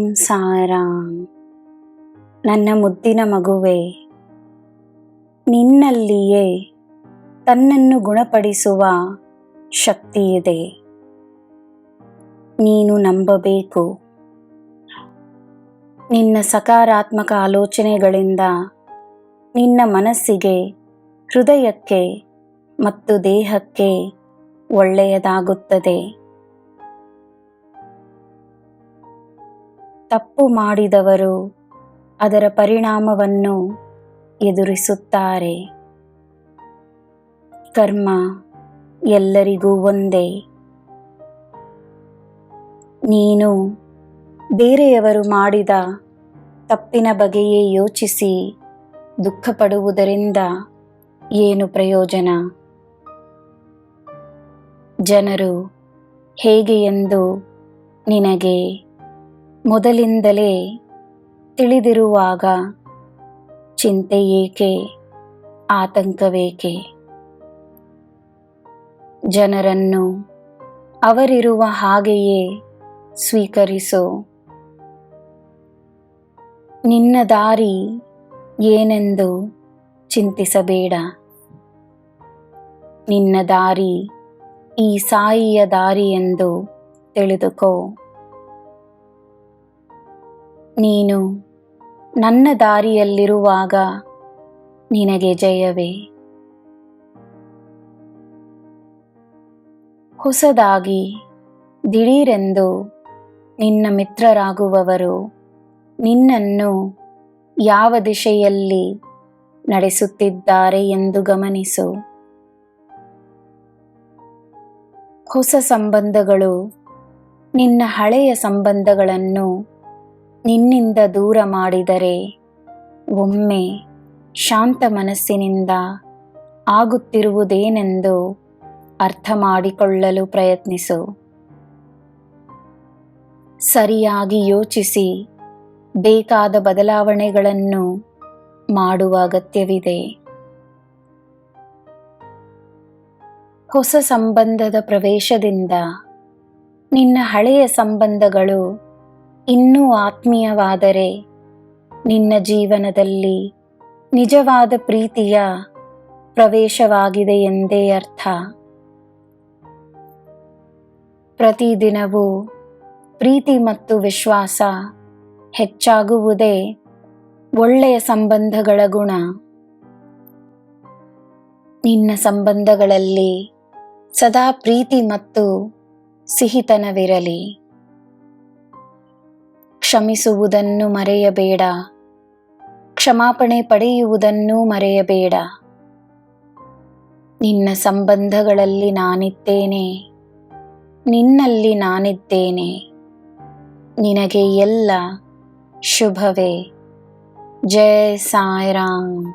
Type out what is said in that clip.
ಓಂ ಸಾರಾಂ. ನನ್ನ ಮುದ್ದಿನ ಮಗುವೆ, ನಿನ್ನಲ್ಲಿಯೇ ತನ್ನನ್ನು ಗುಣಪಡಿಸುವ ಶಕ್ತಿಯಿದೆ ನೀನು ನಂಬಬೇಕು. ನಿನ್ನ ಸಕಾರಾತ್ಮಕ ಆಲೋಚನೆಗಳಿಂದ ನಿನ್ನ ಮನಸ್ಸಿಗೆ, ಹೃದಯಕ್ಕೆ ಮತ್ತು ದೇಹಕ್ಕೆ ಒಳ್ಳೆಯದಾಗುತ್ತದೆ. ತಪ್ಪು ಮಾಡಿದವರು ಅದರ ಪರಿಣಾಮವನ್ನು ಎದುರಿಸುತ್ತಾರೆ. ಕರ್ಮ ಎಲ್ಲರಿಗೂ ಒಂದೇ. ನೀನು ಬೇರೆಯವರು ಮಾಡಿದ ತಪ್ಪಿನ ಬಗೆಯೇ ಯೋಚಿಸಿ ದುಃಖಪಡುವುದರಿಂದ ಏನು ಪ್ರಯೋಜನ? ಜನರು ಹೇಗೆ ಎಂದು ನಿನಗೆ ಮೊದಲಿಂದಲೇ ತಿಳಿದಿರುವಾಗ ಚಿಂತೆ ಏಕೆ, ಆತಂಕವೇಕೆ? ಜನರನ್ನು ಅವರಿರುವ ಹಾಗೆಯೇ ಸ್ವೀಕರಿಸೋ. ನಿನ್ನ ದಾರಿ ಏನೆಂದು ಚಿಂತಿಸಬೇಡ. ನಿನ್ನ ದಾರಿ ಈ ಸಾಯಿಯ ದಾರಿ ಎಂದು ತಿಳಿದುಕೋ. ನೀನು ನನ್ನ ದಾರಿಯಲ್ಲಿರುವಾಗ ನಿನಗೆ ಜಯವೇ. ಹೊಸದಾಗಿ ದಿಢೀರೆಂದು ನಿನ್ನ ಮಿತ್ರರಾಗುವವರು ನಿನ್ನನ್ನು ಯಾವ ದಿಶೆಯಲ್ಲಿ ನಡೆಸುತ್ತಿದ್ದಾರೆ ಎಂದು ಗಮನಿಸು. ಹೊಸ ಸಂಬಂಧಗಳು ನಿನ್ನ ಹಳೆಯ ಸಂಬಂಧಗಳನ್ನು ನಿನ್ನಿಂದ ದೂರ ಮಾಡಿದರೆ ಒಮ್ಮೆ ಶಾಂತ ಮನಸ್ಸಿನಿಂದ ಆಗುತ್ತಿರುವುದೇನೆಂದು ಅರ್ಥ ಮಾಡಿಕೊಳ್ಳಲು ಪ್ರಯತ್ನಿಸು. ಸರಿಯಾಗಿ ಯೋಚಿಸಿ ಬೇಕಾದ ಬದಲಾವಣೆಗಳನ್ನು ಮಾಡುವ ಅಗತ್ಯವಿದೆ. ಹೊಸ ಸಂಬಂಧದ ಪ್ರವೇಶದಿಂದ ನಿನ್ನ ಹಳೆಯ ಸಂಬಂಧಗಳು ಇನ್ನೂ ಆತ್ಮೀಯವಾದರೆ ನಿನ್ನ ಜೀವನದಲ್ಲಿ ನಿಜವಾದ ಪ್ರೀತಿಯ ಪ್ರವೇಶವಾಗಿದೆ ಎಂದೇ ಅರ್ಥ. ಪ್ರತಿದಿನವೂ ಪ್ರೀತಿ ಮತ್ತು ವಿಶ್ವಾಸ ಹೆಚ್ಚಾಗುವುದೇ ಒಳ್ಳೆಯ ಸಂಬಂಧಗಳ ಗುಣ. ನಿನ್ನ ಸಂಬಂಧಗಳಲ್ಲಿ ಸದಾ ಪ್ರೀತಿ ಮತ್ತು ಸಿಹಿತನವಿರಲಿ. ಕ್ಷಮಿಸುವುದನ್ನು ಮರೆಯಬೇಡ. ಕ್ಷಮಾಪಣೆ ಪಡೆಯುವುದನ್ನೂ ಮರೆಯಬೇಡ. ನಿನ್ನ ಸಂಬಂಧಗಳಲ್ಲಿ ನಾನಿದ್ದೇನೆ. ನಿನ್ನಲ್ಲಿ ನಾನಿದ್ದೇನೆ. ನಿನಗೆ ಎಲ್ಲ ಶುಭವೇ. ಜಯ ಸಾಯಿರಾಮ್